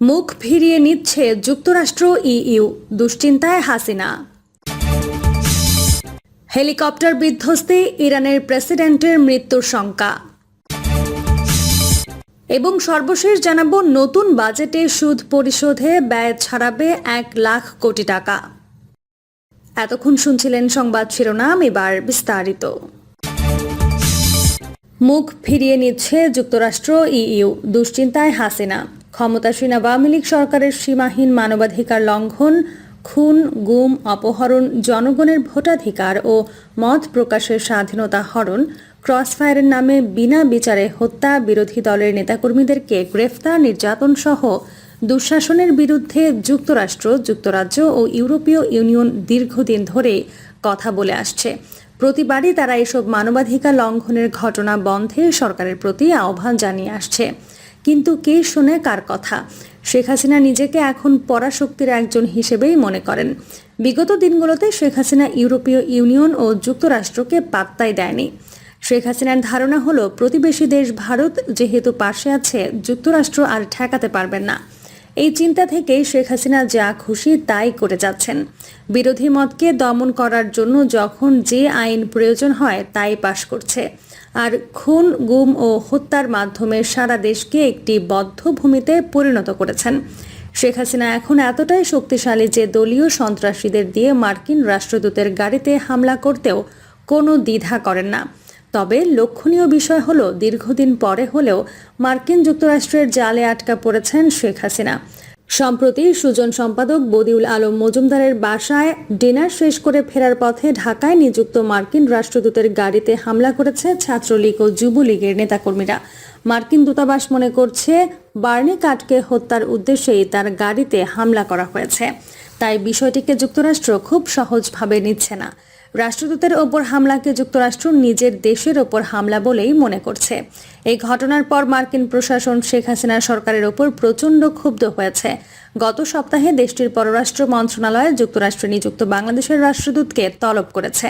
মুখ ফিরিয়ে নিচ্ছে যুক্তরাষ্ট্র ইইউ, দুশ্চিন্তায় হাসিনা। হেলিকপ্টার বিধ্বস্তে ইরানের প্রেসিডেন্টের মৃত্যুর শঙ্কা। এবং সর্বশেষ জানাব, নতুন বাজেটে সুদ পরিশোধে ব্যয় ছাড়াবে এক লাখ কোটি টাকা। এতক্ষণ শুনছিলেন সংবাদ শিরোনাম, এবার বিস্তারিত। মুখ ফিরিয়ে নিচ্ছে যুক্তরাষ্ট্র ইইউ, দুশ্চিন্তায় হাসিনা। ক্ষমতাসীন আওয়ামী লীগ সরকারের সীমাহীন মানবাধিকার লঙ্ঘন, খুন, গুম, অপহরণ, জনগণের ভোটাধিকার ও মত প্রকাশের স্বাধীনতা হরণ, ক্রসফায়ারের নামে বিনা বিচারে হত্যা বিরোধী দলের নেতাকর্মীদেরকে গ্রেফতার নির্যাতন সহ দুঃশাসনের বিরুদ্ধে যুক্তরাষ্ট্র, যুক্তরাজ্য ও ইউরোপীয় ইউনিয়ন দীর্ঘদিন ধরে কথা বলে আসছে। প্রতিবারই তারা এসব মানবাধিকার লঙ্ঘনের ঘটনা বন্ধে সরকারের প্রতি আহ্বান জানিয়ে আসছে। কিন্তু কে শোনে কার কথা? শেখ হাসিনা নিজেকে এখন পরাশক্তির একজন হিসেবেই মনে করেন। বিগত দিনগুলোতে শেখ হাসিনা ইউরোপীয় ইউনিয়ন ও যুক্তরাষ্ট্রকে পাত্তাই দেয়নি। শেখ হাসিনার ধারণা হলো, প্রতিবেশী দেশ ভারত যেহেতু পাশে আছে, যুক্তরাষ্ট্র আর ঠেকাতে পারবেন না। এই চিন্তা থেকেই শেখ হাসিনা যা খুশি তাই করে যাচ্ছেন। বিরোধী মতকে দমন করার জন্য যখন যে আইন প্রয়োজন হয়, তাই পাশ করছে। আর খুন, গুম ও হত্যার মাধ্যমে সারা দেশকে একটি বদ্ধ ভূমিতে পরিণত করেছেন। শেখ হাসিনা এখন এতটাই শক্তিশালী যে দলীয় সন্ত্রাসীদের দিয়ে মার্কিন রাষ্ট্রদূতের গাড়িতে হামলা করতেও কোনো দ্বিধা করেন না। তবে লক্ষণীয় বিষয় হলো, দীর্ঘদিন পরে হলেও মার্কিন যুক্তরাষ্ট্রের জালে আটকা পড়েছেন শেখ হাসিনা। সম্প্রতি সুজন সম্পাদক বদিউল আলম মজুমদারের বাসায় ডিনার শেষ করে ফেরার পথে ঢাকায় নিযুক্ত মার্কিন রাষ্ট্রদূতের গাড়িতে হামলা করেছে ছাত্রলীগ ও যুবলীগের নেতাকর্মীরা। মার্কিন দূতাবাস মনে করছে, বার্নি কাটকে হত্যার উদ্দেশ্যেই তার গাড়িতে হামলা করা হয়েছে। তাই বিষয়টিকে যুক্তরাষ্ট্র খুব সহজভাবে নিচ্ছে না। রাষ্ট্রদূতের ওপর হামলাকে যুক্তরাষ্ট্র নিজের দেশের ওপর হামলা বলেই মনে করছে। এই ঘটনার পর মার্কিন প্রশাসন শেখ হাসিনা সরকারের ওপর প্রচণ্ড ক্ষুব্ধ হয়েছে। গত সপ্তাহে দেশটির পররাষ্ট্র মন্ত্রণালয় যুক্তরাষ্ট্রে নিযুক্ত বাংলাদেশের রাষ্ট্রদূতকে তলব করেছে।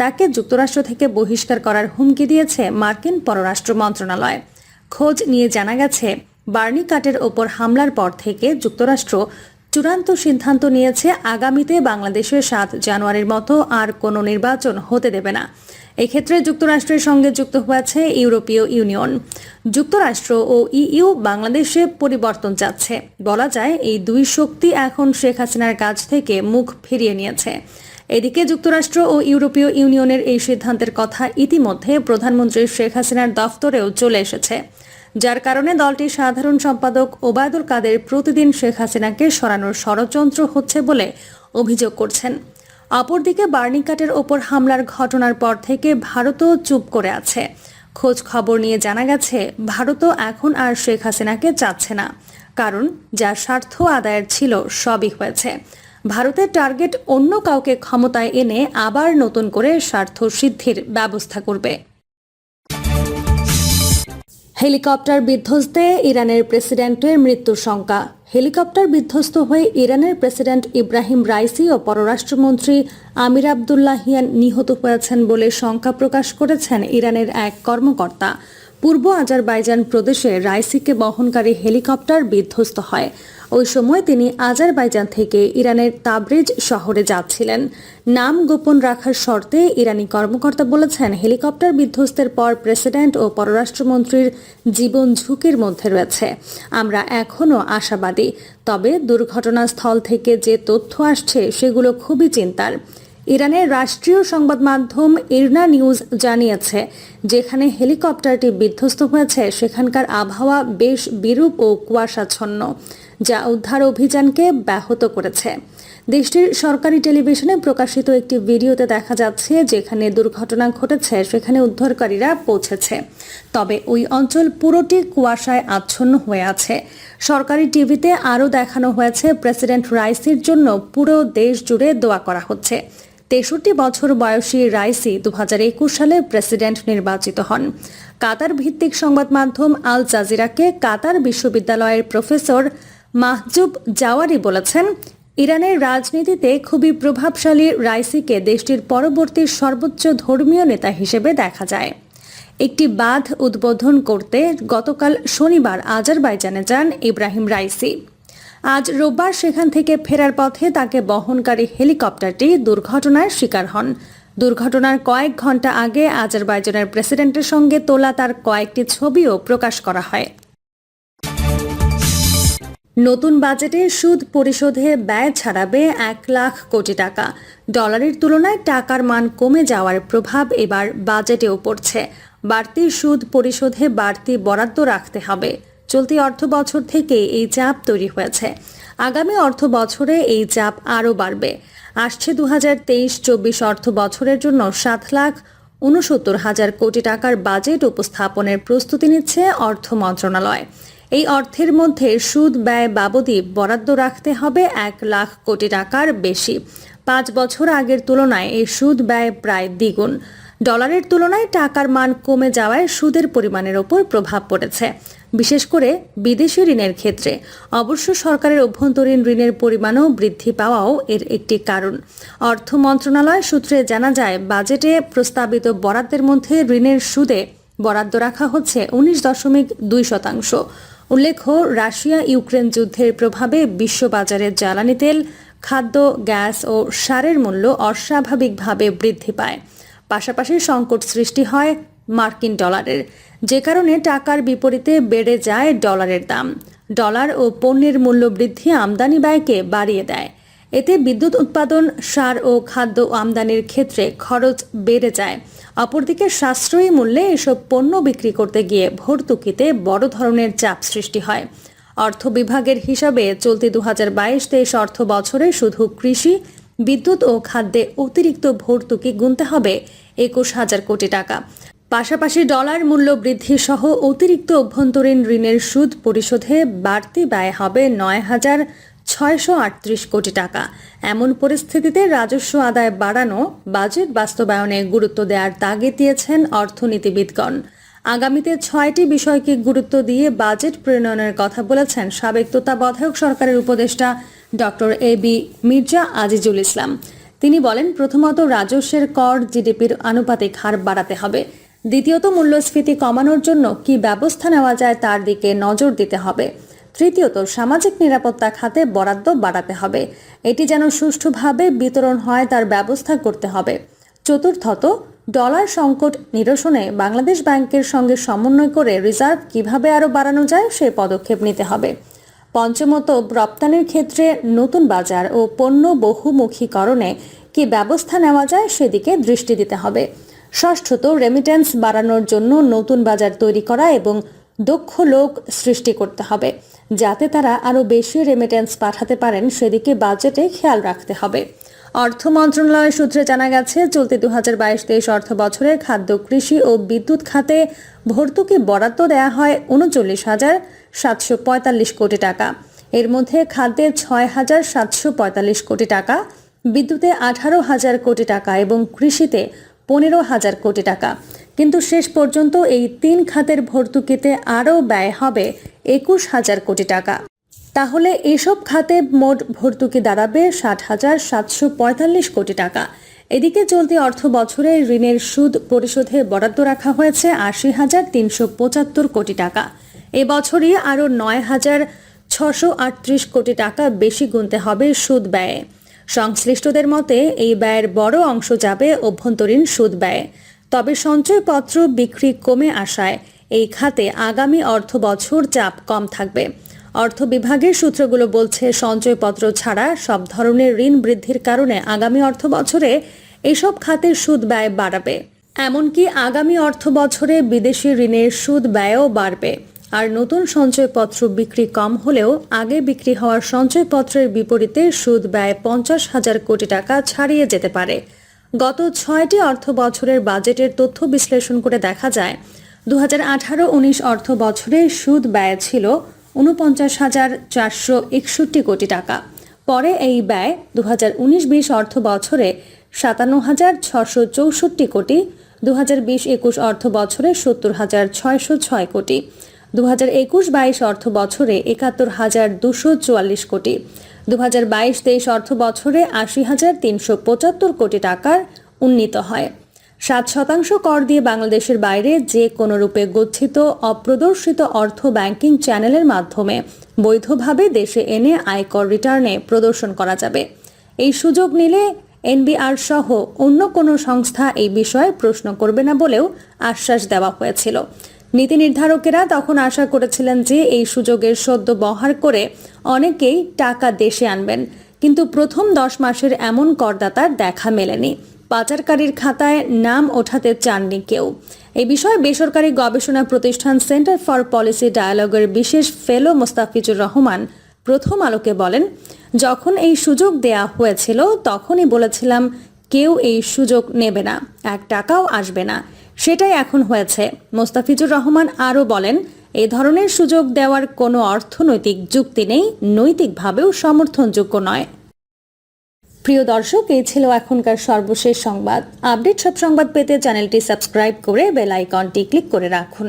তাকে যুক্তরাষ্ট্র থেকে বহিষ্কার করার হুমকি দিয়েছে মার্কিন পররাষ্ট্র মন্ত্রণালয়। খোঁজ নিয়ে জানা গেছে, বার্নি কাটের ওপর হামলার পর থেকে যুক্তরাষ্ট্র চূড়ান্ত সিদ্ধান্ত নিয়েছে আগামীতে বাংলাদেশের সাত জানুয়ারির মতো আর কোনো নির্বাচন হতে দেবে না। এক্ষেত্রে যুক্তরাষ্ট্রের সঙ্গে যুক্ত হয়েছে ইউরোপীয় ইউনিয়ন। যুক্তরাষ্ট্র ও ইইউ বাংলাদেশে পরিবর্তন চাচ্ছে। বলা যায়, এই দুই শক্তি এখন শেখ হাসিনার কাছ থেকে মুখ ফিরিয়ে নিয়েছে। এদিকে যুক্তরাষ্ট্র ও ইউরোপীয় ইউনিয়নের এই সিদ্ধান্তের কথা ইতিমধ্যে প্রধানমন্ত্রী শেখ হাসিনার দফতরেও চলে এসেছে। যার কারণে দলটির সাধারণ সম্পাদক ওবায়দুল কাদের প্রতিদিন শেখ হাসিনাকে সরানোর ষড়যন্ত্র হচ্ছে বলে অভিযোগ করছেন। অপরদিকে বার্নিকাটের ওপর হামলার ঘটনার পর থেকে ভারতও চুপ করে আছে। খোঁজ খবর নিয়ে জানা গেছে, ভারতও এখন আর শেখ হাসিনাকে চাচ্ছে না। কারণ যা স্বার্থ আদায়ের ছিল সবই হয়েছে। ভারতের টার্গেট অন্য কাউকে ক্ষমতায় এনে আবার নতুন করে স্বার্থ সিদ্ধির ব্যবস্থা করবে। হেলিকপ্টার বিধ্বস্তে ইরানের প্রেসিডেন্টের মৃত্যুর শঙ্কা। হেলিকপ্টার বিধ্বস্ত হয়ে ইরানের প্রেসিডেন্ট ইব্রাহিম রাইসি ও পররাষ্ট্রমন্ত্রী আমির আবদুল্লাহিয়ান নিহত হয়েছেন বলে শঙ্কা প্রকাশ করেছেন ইরানের এক কর্মকর্তা। পূর্ব আজারবাইজান প্রদেশে রাইসিকে বহনকারী হেলিকপ্টার বিধ্বস্ত হয়। ওই সময় তিনি আজারবাইজান থেকে ইরানের তাবরেজ শহরে যাচ্ছিলেন। নাম গোপন রাখার শর্তে ইরানি কর্মকর্তা বলেছেন, হেলিকপ্টার বিধ্বস্তের পর প্রেসিডেন্ট ও পররাষ্ট্রমন্ত্রীর জীবন ঝুঁকির মধ্যে রয়েছে। আমরা এখনও আশাবাদী, তবে দুর্ঘটনাস্থল থেকে যে তথ্য আসছে সেগুলো খুবই চিন্তার। ইরানের রাষ্ট্রীয় সংবাদ মাধ্যম ইরনা নিউজ জানিয়েছে, যেখানে হেলিকপ্টারটি বিধ্বস্ত হয়েছে, সেখানকার আবহাওয়া বেশ বিরূপ ও কুয়াশাচ্ছন্ন। যা উদ্ধার অভিযানকে ব্যাহত করেছে। দেশটির সরকারি টেলিভিশনে প্রকাশিত একটি ভিডিওতে দেখা যাচ্ছে, যেখানে দুর্ঘটনা ঘটেছে, সেখানে উদ্ধারকারীরা পৌঁছেছে। তবে ওই অঞ্চল পুরোটি কুয়াশায় আচ্ছন্ন হয়ে আছে। সরকারি টিভিতে আরও দেখানো হয়েছে, প্রেসিডেন্ট রাইসির জন্য পুরো দেশ জুড়ে দোয়া করা হচ্ছে। তেষট্টি বছর বয়সী রাইসি দু হাজার একুশ সালে প্রেসিডেন্ট নির্বাচিত হন। কাতার ভিত্তিক সংবাদ মাধ্যম আল জাজিরাকে কাতার বিশ্ববিদ্যালয়ের প্রফেসর মাহজুব জাওয়ারি বলেছেন, ইরানের রাজনীতিতে খুবই প্রভাবশালী রাইসিকে দেশটির পরবর্তী সর্বোচ্চ ধর্মীয় নেতা হিসেবে দেখা যায়। একটি বাঁধ উদ্বোধন করতে গতকাল শনিবার আজারবাইজানে যান ইব্রাহিম রাইসি। আজ রোববার সেখান থেকে ফেরার পথে তাকে বহনকারী হেলিকপ্টারটি দুর্ঘটনার শিকার হন। দুর্ঘটনার কয়েক ঘণ্টা আগে আজারবাইজানের প্রেসিডেন্টের সঙ্গে তোলা তার কয়েকটি ছবিও প্রকাশ করা হয়। নতুন বাজেটে সুদ পরিশোধে ব্যয় ছাড়াবে এক লাখ কোটি টাকা। ডলারের তুলনায় টাকার মান কমে যাওয়ার প্রভাব এবার বাজেটেও পড়ছে। বাড়তি সুদ পরিশোধে বাড়তি বরাদ্দ রাখতে হবে। চলতি অর্থ বছর থেকে এই চাপ তৈরি হয়েছে। আগামী অর্থ বছরে এই চাপ আরও বাড়বে। আসছে দু হাজার তেইশ চব্বিশ অর্থ বছরের জন্য সাত লাখ উনসত্তর হাজার কোটি টাকার বাজেট উপস্থাপনের প্রস্তুতি নিচ্ছে অর্থ মন্ত্রণালয়। এই অর্থের মধ্যে সুদ, ব্যয় বাবদই বরাদ্দ রাখতে হবে এক লাখ কোটি টাকার বেশি। পাঁচ বছর আগের তুলনায় এই সুদ, ব্যয় প্রায় দ্বিগুণ। ডলারের তুলনায় টাকার মান কমে যাওয়ায় সুদের পরিমাণের ওপর প্রভাব পড়েছে। বিশেষ করে বিদেশি ঋণের ক্ষেত্রে। অবশ্য সরকারের অভ্যন্তরীণ ঋণের পরিমাণও বৃদ্ধি পাওয়াও এর একটি কারণ। অর্থ মন্ত্রণালয় সূত্রে জানা যায়, বাজেটে প্রস্তাবিত বরাদ্দের মধ্যে ঋণের সুদে বরাদ্দ রাখা হচ্ছে উনিশ দশমিক দুই শতাংশ। উল্লেখ্য, রাশিয়া ইউক্রেন যুদ্ধের প্রভাবে বিশ্ববাজারে জ্বালানি তেল, খাদ্য, গ্যাস ও সারের মূল্য অস্বাভাবিকভাবে বৃদ্ধি পায়। পাশাপাশি সংকট সৃষ্টি হয় মার্কিন ডলারের। যে কারণে টাকার বিপরীতে বেড়ে যায় ডলারের দাম। ডলার ও পণ্যের মূল্য বৃদ্ধি আমদানি ব্যয়কে বাড়িয়ে দেয়। এতে বিদ্যুৎ উৎপাদন, সার ও খাদ্য আমদানির ক্ষেত্রে খরচ বেড়ে যায়। অপরদিকে সাশ্রয়ী মূল্যে এসব পণ্য বিক্রি করতে গিয়ে ভর্তুকিতে বড় ধরনের চাপ সৃষ্টি হয়। অর্থ বিভাগের হিসাবে চলতি দু হাজার বাইশ তেইশ অর্থ বছরে শুধু কৃষি, বিদ্যুৎ ও খাদ্যে অতিরিক্ত ভর্তুকি গুনতে হবে একুশ হাজার কোটি টাকা। পাশাপাশি ডলার মূল্য বৃদ্ধি সহ অতিরিক্ত অভ্যন্তরীণ ঋণের সুদ পরিশোধে বাড়তি ব্যয় হবে নয় হাজার ছয়শো আটত্রিশ কোটি টাকা। এমন পরিস্থিতিতে রাজস্ব আদায় বাড়ানো বাজেট বাস্তবায়নে গুরুত্ব দেওয়ার তাগিদ দিয়েছেন অর্থনীতিবিদগণ। আগামীতে ছয়টি বিষয়কে গুরুত্ব দিয়ে বাজেট প্রণয়নের কথা বলেছেন সাবেক তত্ত্বাবধায়ক সরকারের উপদেষ্টা doctor A B Mirza Azizul Islam. তিনি বলেন, প্রথমত রাজস্বের কর জিডিপির আনুপাতিক হার বাড়াতে হবে। দ্বিতীয়ত, মূল্যস্ফীতি কমানোর জন্য কি ব্যবস্থা নেওয়া যায় তার দিকে নজর দিতে হবে। তৃতীয়ত, সামাজিক নিরাপত্তা খাতে বরাদ্দ বাড়াতে হবে। এটি যেন সুষ্ঠুভাবে বিতরণ হয়, তার ব্যবস্থা করতে হবে। চতুর্থত, ডলার সংকট নিরসনে বাংলাদেশ ব্যাংকের সঙ্গে সমন্বয় করে রিজার্ভ কীভাবে আরও বাড়ানো যায়, সে পদক্ষেপ নিতে হবে। পঞ্চমত, রপ্তানির ক্ষেত্রে নতুন বাজার ও পণ্য বহুমুখীকরণে কি ব্যবস্থা নেওয়া যায়, সেদিকে দৃষ্টি দিতে হবে। ষষ্ঠত রেমিটেন্স বাড়ানোর জন্য নতুন বাজার তৈরি করা এবং দক্ষ লোক সৃষ্টি করতে হবে। যাতে তারা আরও বেশি রেমিটেন্স পাঠাতে পারেন, সেদিকে বাজেটে খেয়াল রাখতে হবে। অর্থ মন্ত্রণালয় সূত্রে জানা গেছে, চলতি দু হাজার বাইশ তেইশ অর্থ বছরে খাদ্য, কৃষি ও বিদ্যুৎ খাতে ভর্তুকি বরাদ্দ দেওয়া হয় উনচল্লিশ হাজার সাতশো পঁয়তাল্লিশ কোটি টাকা। এর মধ্যে খাদ্যে ছয় হাজার সাতশো পঁয়তাল্লিশ কোটি টাকা, বিদ্যুতে আঠারো হাজার কোটি টাকা এবং কৃষিতে পনেরো হাজার কোটি টাকা। কিন্তু শেষ পর্যন্ত এই তিন খাতের ভর্তুকিতে আরও ব্যয় হবে একুশ হাজার কোটি টাকা। তাহলে এসব খাতে মোট ভর্তুকি দাঁড়াবে ষাট হাজার সাতশো পঁয়তাল্লিশ কোটি টাকা। এদিকে চলতি অর্থ বছরে ঋণের সুদ পরিশোধে বরাদ্দ রাখা হয়েছে আশি হাজার তিনশো পঁচাত্তর কোটি টাকা। এবছরই আরও নয় হাজার ছশো আটত্রিশ কোটি টাকা বেশি গুনতে হবে সুদ ব্যয়ে। সংশ্লিষ্টদের মতে, এই ব্যয়ের বড় অংশ যাবে অভ্যন্তরীণ সুদ ব্যয়ে। তবে সঞ্চয়পত্র বিক্রি কমে আসায় এই খাতে আগামী অর্থ বছর চাপ কম থাকবে। অর্থ বিভাগের সূত্রগুলো বলছে, সঞ্চয়পত্র ছাড়া সব ধরনের ঋণ বৃদ্ধির কারণে আগামী অর্থ বছরে এসব খাতের সুদ ব্যয় বাড়াবে। এমনকি আগামী অর্থ বছরে বিদেশি ঋণের সুদ ব্যয়ও বাড়বে। আর নতুন সঞ্চয়পত্র বিক্রি কম হলেও আগে বিক্রি হওয়ার সঞ্চয়পত্রের বিপরীতে সুদ ব্যয় পঞ্চাশ হাজার কোটি টাকা ছাড়িয়ে যেতে পারে। গত ছয়টি অর্থ বছরের বাজেটের তথ্য বিশ্লেষণ করে দেখা যায় দু হাজার আঠারো উনিশ অর্থ বছরে সুদ ব্যয় ছিল উনপঞ্চাশ হাজার চারশো একষট্টি কোটি টাকা। পরে এই ব্যয় দু হাজার উনিশ বিশ অর্থ বছরে সাতান্ন হাজার ছশো চৌষট্টি কোটি দু হাজার বিশ একুশ অর্থ বছরে সত্তর হাজার ছয়শো ছয় কোটি দু হাজার একুশ বাইশ অর্থ বছরে একাত্তর হাজার দুশো চুয়াল্লিশ কোটি। দু হাজার বাইশ তেইশ অর্থ বছরে আশি হাজার তিনশো পঁচাত্তর কোটি টাকার উন্নীত হয়। সাত শতাংশ কর দিয়ে বাংলাদেশের বাইরে যে কোনো রূপে গচ্ছিত অপ্রদর্শিত অর্থ ব্যাংকিং চ্যানেলের মাধ্যমে বৈধভাবে দেশে এনে আয়কর রিটার্নে প্রদর্শন করা যাবে। এই সুযোগ নিলে এনবিআর সহ অন্য কোনো সংস্থা এই বিষয়ে প্রশ্ন করবে না বলেও আশ্বাস দেওয়া হয়েছিল। নীতি নির্ধারকেরা তখন আশা করেছিলেন যে এই সুযোগের সদ্য বহার করে অনেকেই টাকা দেশে আনবেন। কিন্তু প্রথম দশ মাসের এমন করদাতার দেখা মেলেনি। পাচারকারীর খাতায় নাম ওঠাতে চাননি কেউ। এই বিষয়ে বেসরকারি গবেষণা প্রতিষ্ঠান সেন্টার ফর পলিসি ডায়ালগের বিশেষ ফেলো মোস্তাফিজুর রহমান প্রথম আলোকে বলেন, যখন এই সুযোগ দেয়া হয়েছিল, তখনই বলেছিলাম, কেউ এই সুযোগ নেবে না, এক টাকাও আসবে না। সেটাই এখন হয়েছে। মোস্তাফিজুর রহমান আরও বলেন, এ ধরনের সুযোগ দেওয়ার কোনো অর্থনৈতিক যুক্তি নেই, নৈতিকভাবেও সমর্থনযোগ্য নয়। প্রিয় দর্শক এই ছিল এখনকার সর্বশেষ সংবাদ। আপডেট সব সংবাদ পেতে চ্যানেলটি সাবস্ক্রাইব করে বেল আইকনটি ক্লিক করে রাখুন।